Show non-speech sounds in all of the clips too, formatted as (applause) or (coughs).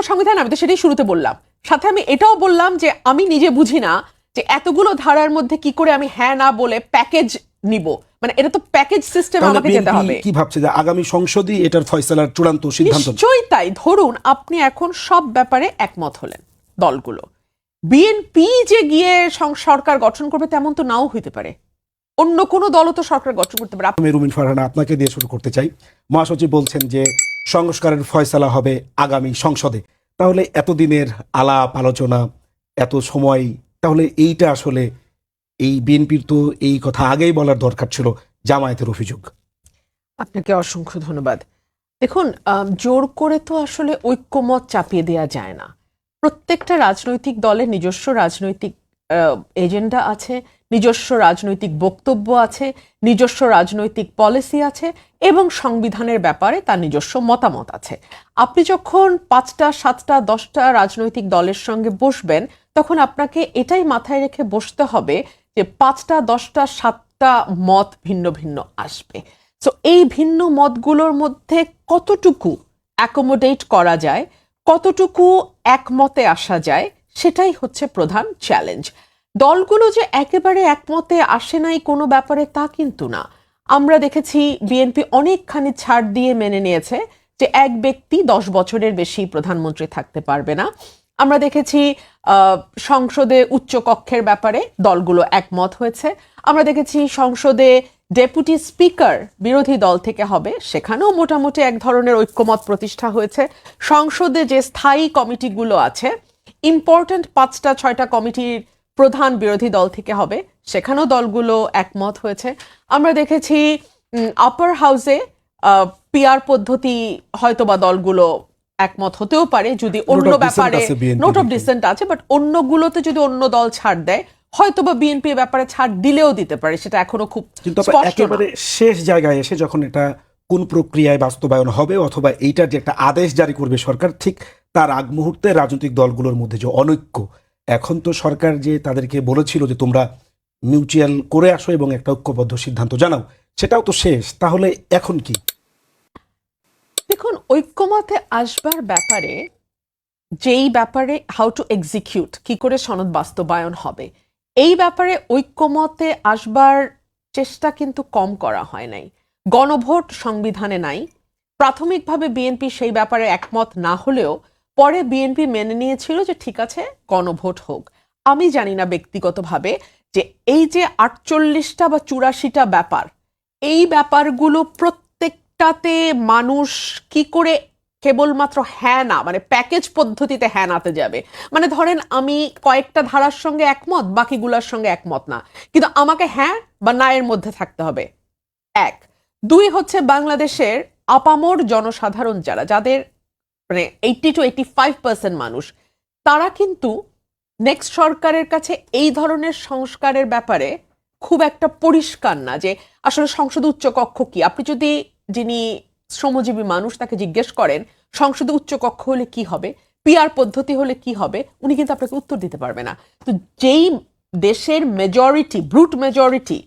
গণভোট সংবিধান আমি তো সেটাই শুরুতে বললাম। সাথে আমি এটাও বললাম যে আমি নিজে বুঝি না যে এতগুলো ধারার মধ্যে কি করে আমি হ্যাঁ না বলে প্যাকেজ নিব। মানে এটা তো প্যাকেজ সিস্টেম আমাকে যেতে হবে। কি ভাবছে যে আগামী সংসদই এটার ফয়সালার চূড়ান্ত সিদ্ধান্ত? নিশ্চয়ই তাই। ধরুন আপনি এখন সব ব্যাপারে একমত হলেন দলগুলো। বিএনপি যে গিয়ে সরকার গঠন করবে তেমন তো নাও হইতে পারে। অন্য কোনো দলও তো সরকার গঠন করতে পারে। আমি রুমিন ফারহানা আপনাকে দিয়ে শুরু করতে চাই। মহাসচিব বলছেন যে সংস্কারের ফয়সালা হবে আগামী সংসদে। তাহলে এতদিনের আলাপ, আলোচনা, এত সময়, তাহলে এইটা আসলে এই বিএনপির তো এই কথা আগেই বলার দরকার ছিল, জামায়াতের অভিযোগ। আপনাকে অসংখ্য ধন্যবাদ। দেখুন জোর করে তো আসলে ঐক্যমত চাপিয়ে দেওয়া যায় না। প্রত্যেকটা রাজনৈতিক দলের নিজস্ব রাজনৈতিক এজেন্ডা আছে, নিজস্ব রাজনৈতিক বক্তব্য আছে, নিজস্ব রাজনৈতিক পলিসি আছে এবং সংবিধানের ব্যাপারে তার নিজস্ব মতামত আছে। আপনি যখন পাঁচটা, সাতটা, দশটা রাজনৈতিক দলের সঙ্গে বসবেন, তখন আপনাকে এটাই মাথায় রেখে বসতে হবে যে পাঁচটা, দশটা, সাতটা মত ভিন্ন ভিন্ন আসবে। সো এই ভিন্ন মতগুলোর মধ্যে কতটুকু অ্যাকোমোডেট করা যায়, কতটুকু একমতে আসা যায় সেটাই হচ্ছে প্রধান চ্যালেঞ্জ দলগুলো যে একেবারে একমতে আসে নাই কোনো ব্যাপারে তা কিন্তু না। আমরা দেখেছি বিএনপি অনেকখানি ছাড় দিয়ে মেনে নিয়েছে যে এক ব্যক্তি দশ বছরের বেশি প্রধানমন্ত্রী থাকতে পারবে না। আমরা দেখেছি সংসদে উচ্চ কক্ষের ব্যাপারে দলগুলো একমত হয়েছে। আমরা দেখেছি সংসদে ডেপুটি স্পিকার বিরোধী দল থেকে হবে, সেখানেও মোটামুটি এক ধরনের ঐক্যমত প্রতিষ্ঠা হয়েছে। সংসদে যে স্থায়ী কমিটিগুলো আছে ইম্পর্ট্যান্ট পাঁচটা ছয়টা কমিটির প্রধান বিরোধী দল থেকে হবে। সেখানেও দলগুলো একমত হয়েছে। আমরা দেখেছি আপার হাউসে পিআর পদ্ধতি হয়তোবা দলগুলো একমত হতেও পারে। যদি অন্য ব্যাপারে নোট অফ ডিসেন্ট আছে বাট অন্যগুলোতে যদি অন্য দল ছাড় দেয় হয়তোবা বিএনপি ব্যাপারে ছাড় দিলেও দিতে পারে। সেটা এখনও খুব কিন্তু। একেবারে শেষ জায়গায় এসে যখন এটা কোন প্রক্রিয়ায় বাস্তবায়ন হবে অথবা এইটার যে একটা আদেশ জারি করবে সরকার, ঠিক তার আগ মুহূর্তে রাজনৈতিক দলগুলোর মধ্যে যে অনৈক্য। এখন তো সরকার যে তাদেরকে বলেছিল যে তোমরা মিউচুয়াল করে আসো এবং একটা ঐক্যবদ্ধ সিদ্ধান্ত জানাও, সেটাও তো শেষ। তাহলে এখন কি? দেখুন, ঐক্যমতে আসবার ব্যাপারে, যেই ব্যাপারে হাউ টু এক্সিকিউট কি করে সনদ বাস্তবায়ন হবে, এই ব্যাপারে ঐক্যমতে আসবার চেষ্টা কিন্তু কম করা হয় নাই। গণভোট সংবিধানে নাই। প্রাথমিকভাবে বিএনপি সেই ব্যাপারে একমত না হলেও পরে বিএনপি মেনে নিয়েছিল যে ঠিক আছে, গণভোট হোক। আমি জানি না ব্যক্তিগতভাবে যে এই যে আটচল্লিশটা বা চুরাশিটা ব্যাপার, এই ব্যাপারগুলো প্রত্যেকটাতে মানুষ কি করে কেবলমাত্র হ্যাঁ না মানে প্যাকেজ পদ্ধতিতে হ্যাঁ নাতে যাবে। মানে ধরেন আমি কয়েকটা ধারার সঙ্গে একমত, বাকিগুলোর সঙ্গে একমত না। কিন্তু আমাকে হ্যাঁ বা না এর মধ্যে থাকতে হবে। এক দুই হচ্ছে বাংলাদেশের আপামর জনসাধারণ যারা, যাদের মানে eighty two eighty five percent মানুষ, তারা কিন্তু নেক্সট সরকারের কাছে এই ধরনের সংস্কারের ব্যাপারে খুব একটা পরিষ্কার না যে আসলে সংসদ উচ্চ কক্ষ কি। আপনি যদি যিনি শ্রমজীবী মানুষ তাকে জিজ্ঞেস করেন, সংসদে উচ্চ কক্ষ হলে কি হবে পিআর পদ্ধতি হলে কি হবে, উনি কিন্তু আপনাকে উত্তর দিতে পারবে না। তো যেই দেশের মেজরিটি ব্রুট মেজরিটি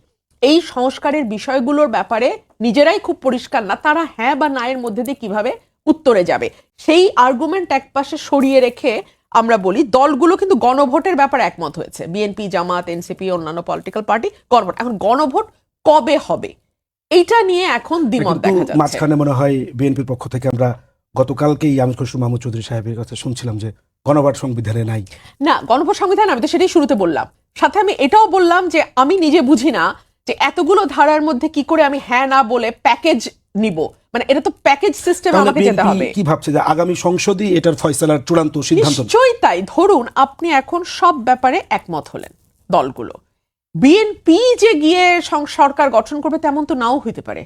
এই সংস্কারের বিষয়গুলোর ব্যাপারে নিজেরাই খুব পরিষ্কার না তারা হ্যাঁ বা না এর মধ্যে দিয়ে কীভাবে উত্তরে যাবে। সেই আর্গুমেন্ট একপাশে সরিয়ে রেখে আমরা বলি দলগুলো কিন্তু গণভোটের ব্যাপারে একমত হয়েছে। বিএনপি জামাত এনসিপি অন্যান্য পলিটিক্যাল পার্টি গণভোট। এখন গণভোট কবে হবে? এইটা নিয়ে এখন দ্বিমত দেখা যাচ্ছে। মাঝখানে মনে হয় বিএনপির পক্ষ থেকে আমরা গতকালকেই আমির খসরু মাহমুদ চৌধুরী সাহেবের কাছে শুনছিলাম যে গণভোট সংবিধানে নাই। না গণভোট সংবিধান আমি তো সেটাই শুরুতে বললাম। সাথে আমি এটাও বললাম যে আমি নিজে বুঝি না যে এতগুলো ধারার মধ্যে কি করে আমি হ্যাঁ না বলে প্যাকেজ নিব? মানে এটা তো প্যাকেজ সিস্টেম আমাকে যেতে হবে। কি ভাবছে যে আগামী সংসদই এটার ফয়সালার চূড়ান্ত সিদ্ধান্ত? নিশ্চয়ই তাই। ধরুন আপনি এখন সব ব্যাপারে একমত হলেন দলগুলো। বিএনপি যে গিয়ে সরকার গঠন করবে তেমন তো নাও হইতে পারে।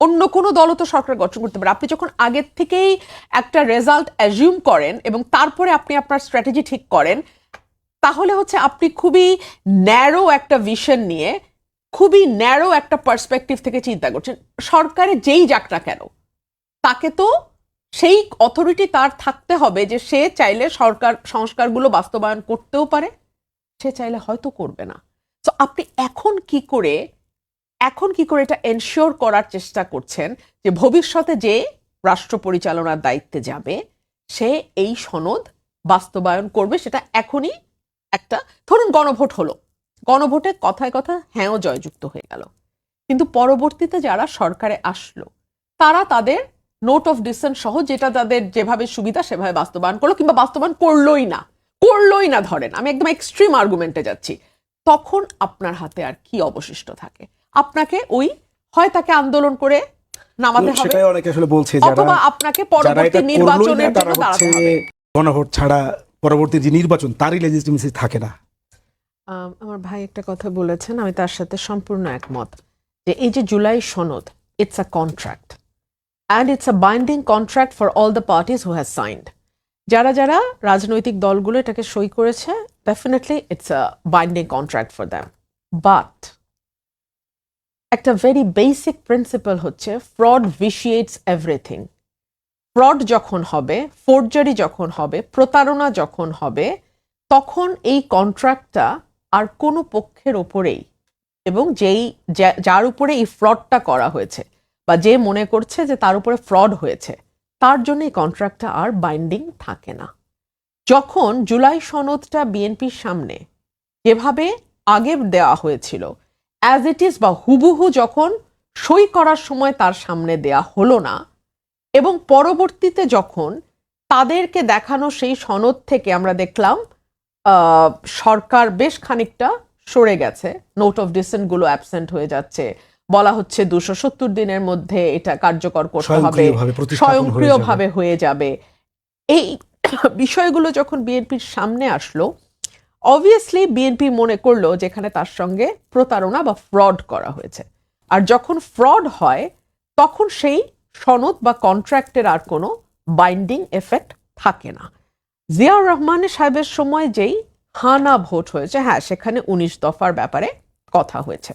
অন্য কোনো দলও তো সরকার গঠন করতে পারে। আপনি যখন আগের থেকেই একটা রেজাল্ট অ্যাজিউম করেন এবং তারপরে আপনি আপনার স্ট্র্যাটেজি ঠিক করেন তাহলে হচ্ছে আপনি খুবই ন্যারো একটা ভিশন নিয়ে খুবই ন্যারো একটা পার্সপেক্টিভ থেকে চিন্তা করছেন। সরকারে যেই যাক না কেন, তাকে তো সেই অথরিটি তার থাকতে হবে যে সে চাইলে সরকার, সংস্কারগুলো বাস্তবায়ন করতেও পারে, সে চাইলে হয়তো করবে না। তো আপনি এখন কি করে, এখন কি করে এটা এনশিওর করার চেষ্টা করছেন যে ভবিষ্যতে যে রাষ্ট্র পরিচালনার দায়িত্বে যাবে, সে এই সনদ বাস্তবায়ন করবে, সেটা এখনই একটা, ধরুন গণভোট হলো। গণভোটে কথায় কথা হ্যাঁও জয়যুক্ত হয়ে গেল। কিন্তু পরবর্তীতে যারা সরকারে আসলো তারা তাদের নোট অফ ডিসেন্ট সহ যেটা তাদের যেভাবে সুবিধা সেভাবে বাস্তবায়ন করল কিংবা বাস্তবায়ন করলোই না করলোই না ধরেন আমি একদম এক্সট্রিম আর্গুমেন্টে যাচ্ছি। তখন আপনার হাতে আর কি অবশিষ্ট থাকে? আপনাকে ওই হয় তাকে আন্দোলন করে নামাতে হবে সেটাই অনেকে আসলে বলছে যারা অথবা আপনাকে পরবর্তী নির্বাচনের জন্য দাঁড়াতে হবে গণভোট ছাড়া পরবর্তী যে নির্বাচন তারই লেজিটিমেসি থাকে না। আমার ভাই একটা কথা বলেছেন, আমি তার সাথে সম্পূর্ণ একমত, যে এই যে জুলাই সনদ it's a contract and it's a binding contract for all the parties who has signed যারা যারা রাজনৈতিক দলগুলো এটাকে সই করেছে definitely it's a binding contract for them but একটা ভেরি বেসিক প্রিন্সিপাল হচ্ছে ফ্রড ভিশিয়েটস এভরিথিং ফ্রড যখন হবে ফোর্জারি যখন হবে, প্রতারণা যখন হবে, তখন এই কন্ট্রাক্টটা আর কোনো পক্ষের ওপরেই এবং যেই যার উপরে এই ফ্রডটা করা হয়েছে বা যে মনে করছে যে তার উপরে ফ্রড হয়েছে, তার জন্য এই কন্ট্রাক্টটা আর বাইন্ডিং থাকে না। যখন জুলাই সনদটা বিএনপির সামনে যেভাবে আগে দেওয়া হয়েছিল অ্যাজ ইট ইজ বা হুবহু যখন সই করার সময় তার সামনে দেয়া হলো না এবং পরবর্তীতে যখন তাদেরকে দেখানো সেই সনদ থেকে আমরা দেখলাম সরকার বেশ খানিকটা সরে গেছে। নোট অফ ডিসেন্টগুলো অ্যাবসেন্ট হয়ে যাচ্ছে। বলা হচ্ছে দুশো সত্তর দিনের মধ্যে এটা কার্যকর করতে হবে। স্বয়ংক্রিয়ভাবে হয়ে যাবে। এই (coughs) বিষয়গুলো যখন বিএনপির সামনে আসলো অবভিয়াসলি বিএনপি মনে করল যেখানে তার সঙ্গে প্রতারণা বা ফ্রড করা হয়েছে। আর যখন ফ্রড হয় তখন সেই সনদ বা কন্ট্রাক্টের আর কোনো বাইন্ডিং এফেক্ট থাকে না। জিয়াউর রহমানের সাহেবের সময় যেই হানা ভোট হয়েছে হ্যাঁ সেখানে উনিশ দফার ব্যাপারে কথা হয়েছে।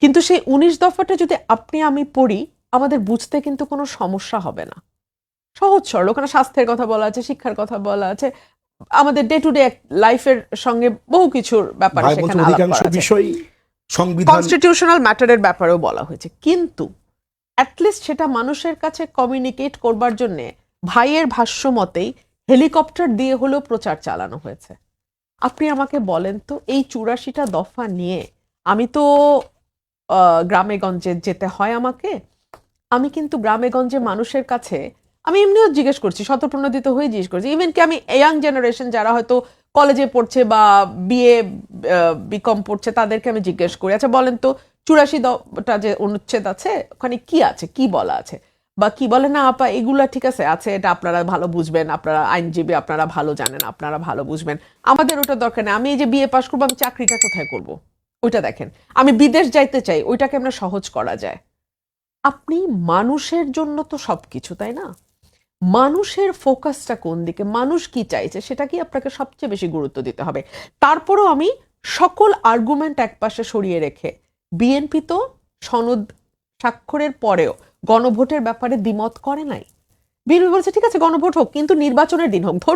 কিন্তু সেই উনিশ দফাটা যদি আপনি আমি পড়ি আমাদের বুঝতে কিন্তু কোনো সমস্যা হবে না। সহজ সরল ওখানে স্বাস্থ্যের কথা বলা আছে শিক্ষার কথা বলা আছে আমাদের ডে টু ডে লাইফের সঙ্গে বহু কিছুর ব্যাপারে সেখানে অধিকাংশ বিষয় সংবিধান কনস্টিটিউশনাল ম্যাটারের ব্যাপারেও বলা হয়েছে। কিন্তু অ্যাটলিস্ট সেটা মানুষের কাছে কমিউনিকেট করবার জন্যে ভাইয়ের ভাষ্য মতেই হেলিকপ্টার দিয়ে হলেও প্রচার চালানো হয়েছে। আপনি আমাকে বলেন তো, এই চুরাশিটা দফা নিয়ে আমি তো গ্রামে গঞ্জে যেতে হয় আমাকে। আমি কিন্তু গ্রামে গঞ্জে মানুষের কাছে, আমি এমনিও জিজ্ঞেস করছি শতপ্রণোদিত হয়ে জিজ্ঞেস করছি। ইভেন কি আমি ইয়াং জেনারেশন যারা হয়তো কলেজে পড়ছে বা বিএ বিকম পড়ছে, তাদেরকে আমি জিজ্ঞেস করি আচ্ছা বলেন তো, চুরাশি দটা যে অনুচ্ছেদ আছে, ওখানে কি আছে? কি বলা আছে? বা কি বলে না, আপা, এগুলা ঠিক আছে আছে, এটা আপনারা ভালো বুঝবেন, আপনারা আইনজীবী, আপনারা ভালো জানেন, আপনারা ভালো বুঝবেন। আমাদের ওটা দরকার নেই, আমি এই যে বিএ পাশ করব, আমি চাকরিটা কোথায় করব? ওইটা দেখেন, আমি বিদেশ যাইতে চাই, ওইটাকে আমরা সহজ করা যায়। আপনি মানুষের জন্য তো সবকিছু, তাই না? মানুষের ফোকাসটা কোন দিকে, মানুষ কি চাইছে, সেটা কি আপনাকে সবচেয়ে বেশি গুরুত্ব দিতে হবে? তারপরও আমি সকল আর্গুমেন্ট একপাশে সরিয়ে রেখে, বিএনপি তো সনদ স্বাক্ষরের পরেও গণভোটের ব্যাপারে দ্বিমত করে নাই। বিএনপি বলছে, ঠিক আছে, গণভোট হোক, কিন্তু নির্বাচনের দিন হোক। ধরুন